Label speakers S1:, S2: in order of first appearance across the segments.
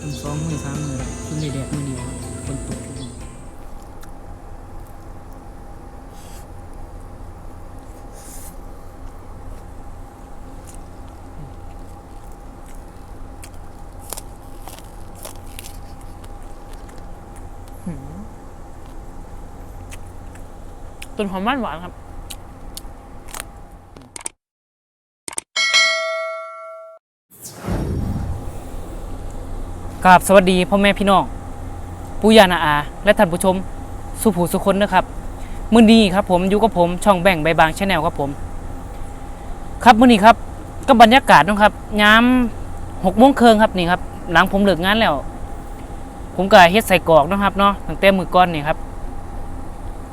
S1: ตั้งสองมือสามมือแล้วเพิ่งได้แดดมือเดียวคนตกทุกมื้อ
S2: ต้นหอมบ้านหวานครับ กราบสวัสดีพ่อแม่พี่น้องปู่ย่านาอา และท่านผู้ชม สุภูสุคนนะครับมื้อนี้ครับผมอยู่กับผมช่องแบ่งใบบางชาแนลครับผม ครับมื้อนี้ครับก็บรรยากาศนะครับยามหกโมงเครึ่งครับนี่ครับ หลังผมเลิกงานแล้ว ผมก็เฮ็ดใส่กรอกนะครับเนาะตั้งแต่มือก่อนนี่ครับ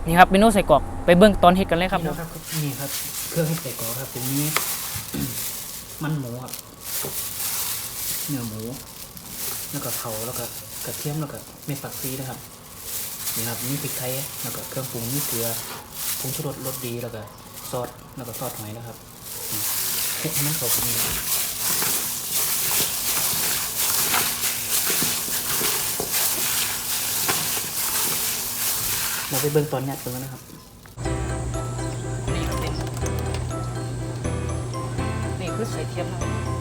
S2: นี่ครับเมนูใส่กรอกไปเบิ่งตอนเฮ็ดกันเลยครับ
S1: นี่ครับนี่ครับ เครื่องให้ใส่กรอกครับผมมีมันหมูครับเนื้อหมู แล้วก็เผาแล้วก็กระเทียมแล้วก็เม็ดผักซีนะครับนี่ครับมีพริกไทยแล้วก็เครื่องปรุงมีเกลือผงชูรสรสดีแล้วก็ซอสแล้วก็ซอสหอยนะครับนี่คลุกให้มันเข้ากันนี่เราไปเบิ่งตอนยัดกันแล้วนะครับ
S2: นี่เป็นนี่คือใส่เทียมนะครับ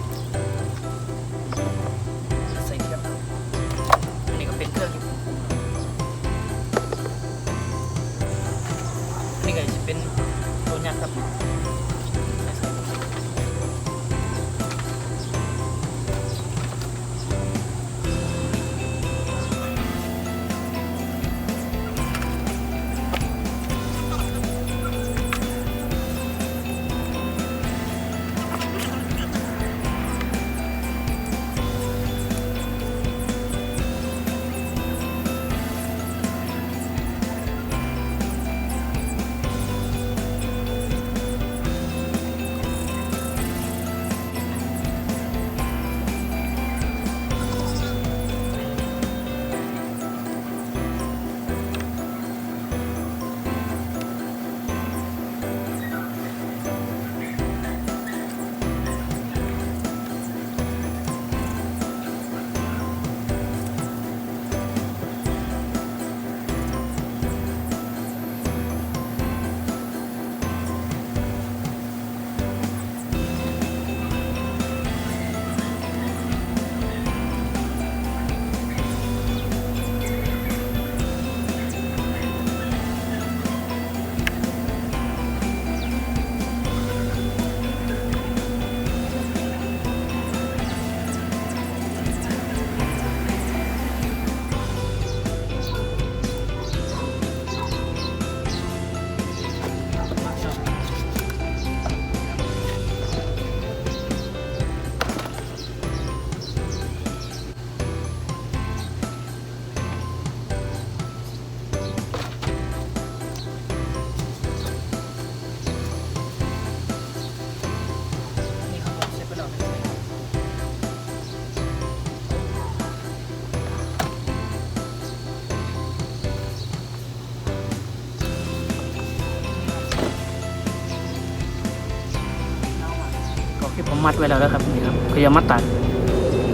S2: มมัดไว้แล้วนะครับนี่ครับก็ยังมัดตัด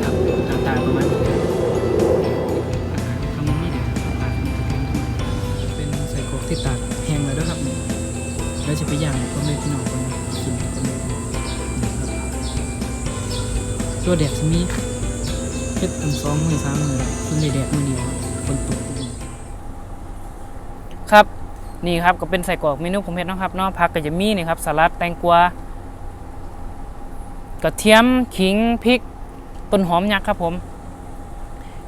S1: ครับหน้าตาประมาณนี้ทำมันนี่เดี๋ยวตากมันจะเป็นใส่กอกที่ตากแห้งแล้วด้วยครับนี่แล้วจะไปย่างก็ไม่พี่น้องคนกินก็ไม่ตัวแดดจะมีเพ็ดตั้งสองมือสามมือเพิ่งได้แดดมือเดียวคนตกทุก
S2: ครับนี่ครับก็เป็นใส่กรอกเมนูผมเห็ดเนะครับนาะผักก็จะมีนี่ครับสลัดแตงกวา กระเทียมขิงพริกต้นหอมยักษ์ครับผม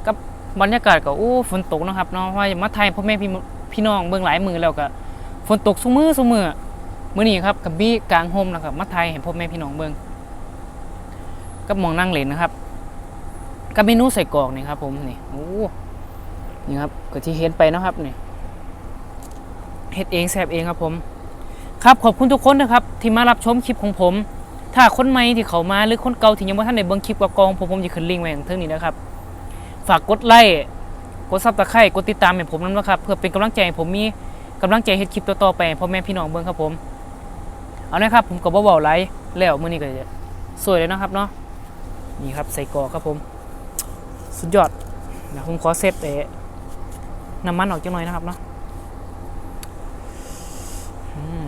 S2: กับบรรยากาศก็อู้ฝนตกนะครับเนาะว่ามาไทยพ่อแม่พี่พี่น้องเบิ่งหลายมือแล้วก็ฝนตกซุมือซุมือมื้อนี้ครับกับบี้กลางโฮมนะครับมาไทยให้พ่อแม่พี่น้องเบิ่งกับมองนั่งเล่นนะครับกับเมนูใส่กรอกนี่ครับผมนี่โอ้นี่ครับก็ที่เห็นไปนะครับนี่เฮ็ดเองแซบเองครับผม ครับขอบคุณทุกคนนะครับ ที่มารับชมคลิปของผม ถ้าคนใหม่ที่เขามาหรือคนเก่าที่ยังไม่ทันได้เบิ่งคลิปกกองผมผมจะขึ้นลิงก์ไว้ข้างเทิงนี้นะครับ ฝากกดไลค์กดซับสไครต์กดติดตามให้ผมนั้นนะครับ เพื่อเป็นกำลังใจให้ผมมีกำลังใจเฮ็ดคลิปต่อๆไปพ่อแม่พี่น้องเบิ่งครับผม เอานะครับ ผมก็บ่เว้าหลายแล้วมื้อนี้ก็จะสวยเลยนะครับเนาะนี่ครับใส่กอกครับผม สุดยอดเดี๋ยวผมขอเซฟเอน้ำมันออกจังหน่อยนะครับเนาะอืม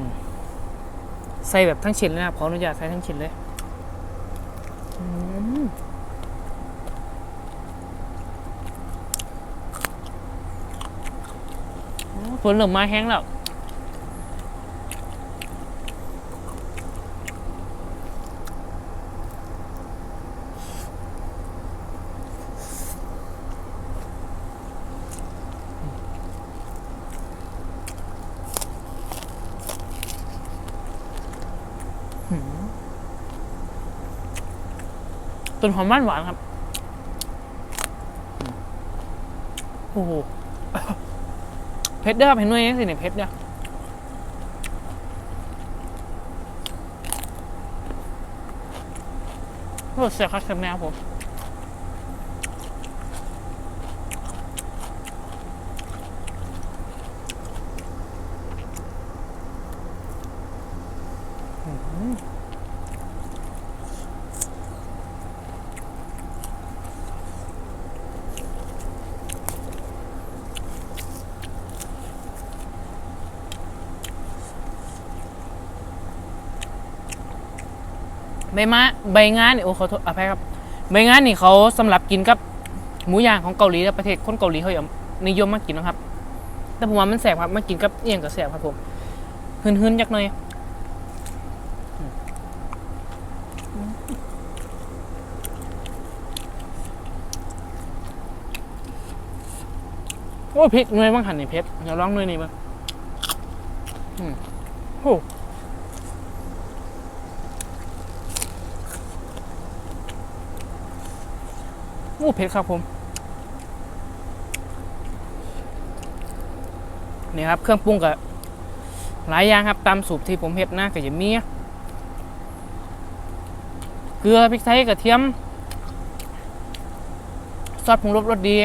S2: ใส่แบบทั้งชิ้นเลยนะครับขออนุญาตใส่ทั้งชิ้นเลยอืมโอ้ฝนเริ่มมาแห้งแล้ว ต้นหอมบ้านหวานครับ โอ้โหเพชรเด้อครับเห็นหน่วยนี้สิเนี่ยเพชรเด้อโอ้เสียคักแซ่บแน่ครับผม ใบมะใบงานนี่โอ้ขอโทษอภัยครับ ใบงานนี่เขาสำหรับกินกับหมูย่างของเกาหลีและประเทศคนเกาหลีเขาอยนิยมมากกินนะครับ แต่ผมว่ามันแสบครับมากินกับเอียงกับแสบครับผมหืนๆจักหน่อยโอ้พริกหน่วยบ้างหันนี่เพชรเดี๋ยวลองหน่วยนี้บ้างอืมโอ้ อ้เผ็ดครับผมนี่ครับเครื่องปรุงกับหลายอย่างครับตามสูตรที่ผมเฮ็ดนะก็จะมีเกลือพริกไทยกระเทียมซอสผงรสรสดี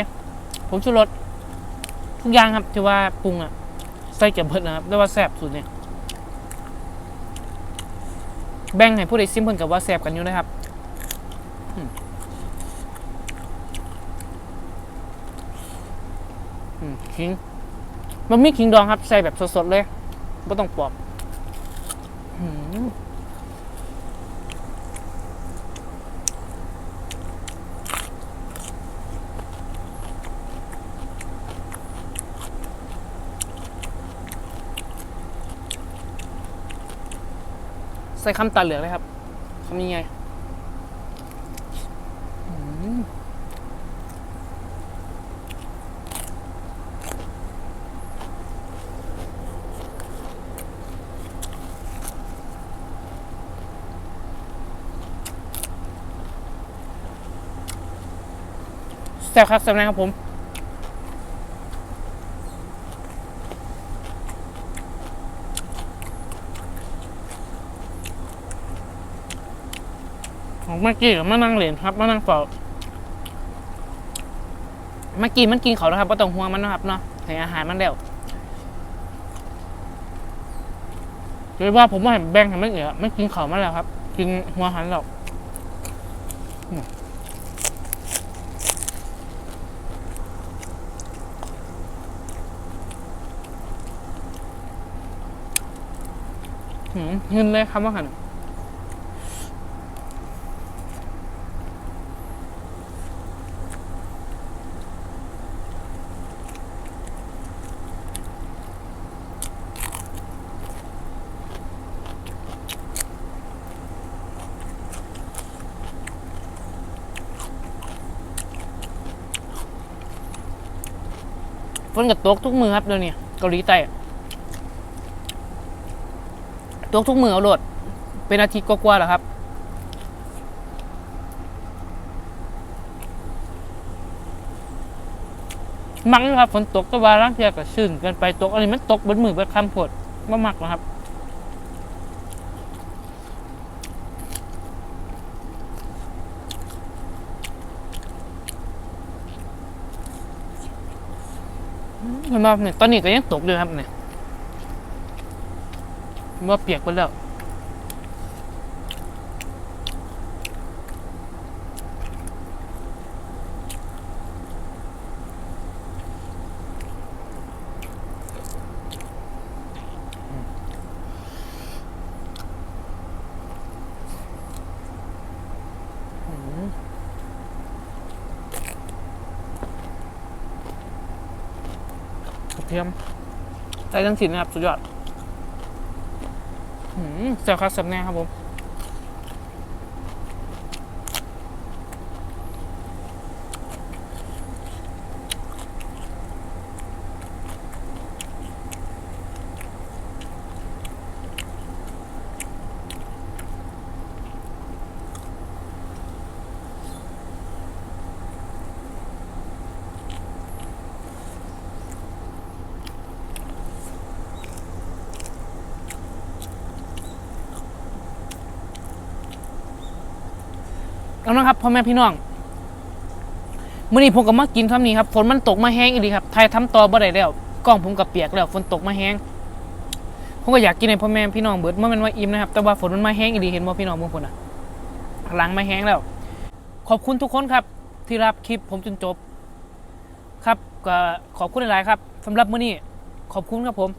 S2: ผงชูรสทุกอย่างครับที่ว่าปรุงอะใส่เก็บเพิ่นนะครับได้ว่าแซ่บสุดเนี่ยแบ่งให้ผู้ใดซิมเพิ่นกับว่าแซ่บกันอยู่นะครับ อืม ขิงมันมีขิงดองครับ ใส่แบบสดๆเลยไม่ต้องปอกอืมใส่คำตาเหลืองเลยครับคำนี้ไงอืม แซ่บครับแซ่บนะครับผมของเมื่อกี้กับมานั่งเหรียญครับมานั่งเฝ้าเมื่อกี้มันกินเขาแล้วครับก็ต้องห่วงมันนะครับเนาะให้อาหารมันแล้วโดยว่าผมว่าแบ่งให้มันเอ๋อไม่กินเขามาแล้วครับ กินหัวหันหรอก เงินเลยครับว่าหันฝนกับตกทุกมือครับเดี๋ยวนี้เกาหลีใต้ ตกทุกมือเอาโหลด เป็นอาทิตย์กว่าๆแล้วครับมักอยู่ครับฝนตกก็ว่าร่างเทียกับชื่นกินไปตกอันนี้มันตกบนมือเป็นคำผดว่ามักนะครับเห็นไหมเนี่ยตอนนี้ก็ยังตกอยู่ครับเนี่ย มื่อเปียกไปแล้วกระเทียมใส่ทั้งสิ้นนะครับ สุดยอด เสียบครับเสียบแน่ครับผม เอานะครับพ่อแม่พี่น้องมื่อนี้ผมก็มากินคำนี้ครับฝนมันตกมาแห้งอีกดีครับไทยทำต่อบ่ได้แล้วกล้องผมกับเปียกแล้วฝนตกมาแห้งผมก็อยากกินให้พ่อแม่พี่น้องเบิดเมื่อมันว่าอิ่มนะครับ แต่ว่าฝนมันมาแห้งอีกดีเห็นบ่พี่น้องบางคนอะหลังมาแห้งแล้ว ขอบคุณทุกคนครับ ที่รับคลิปผมจนจบ ครับก็ขอบคุณหลายๆครับสำหรับมื้อนี้ขอบคุณครับผม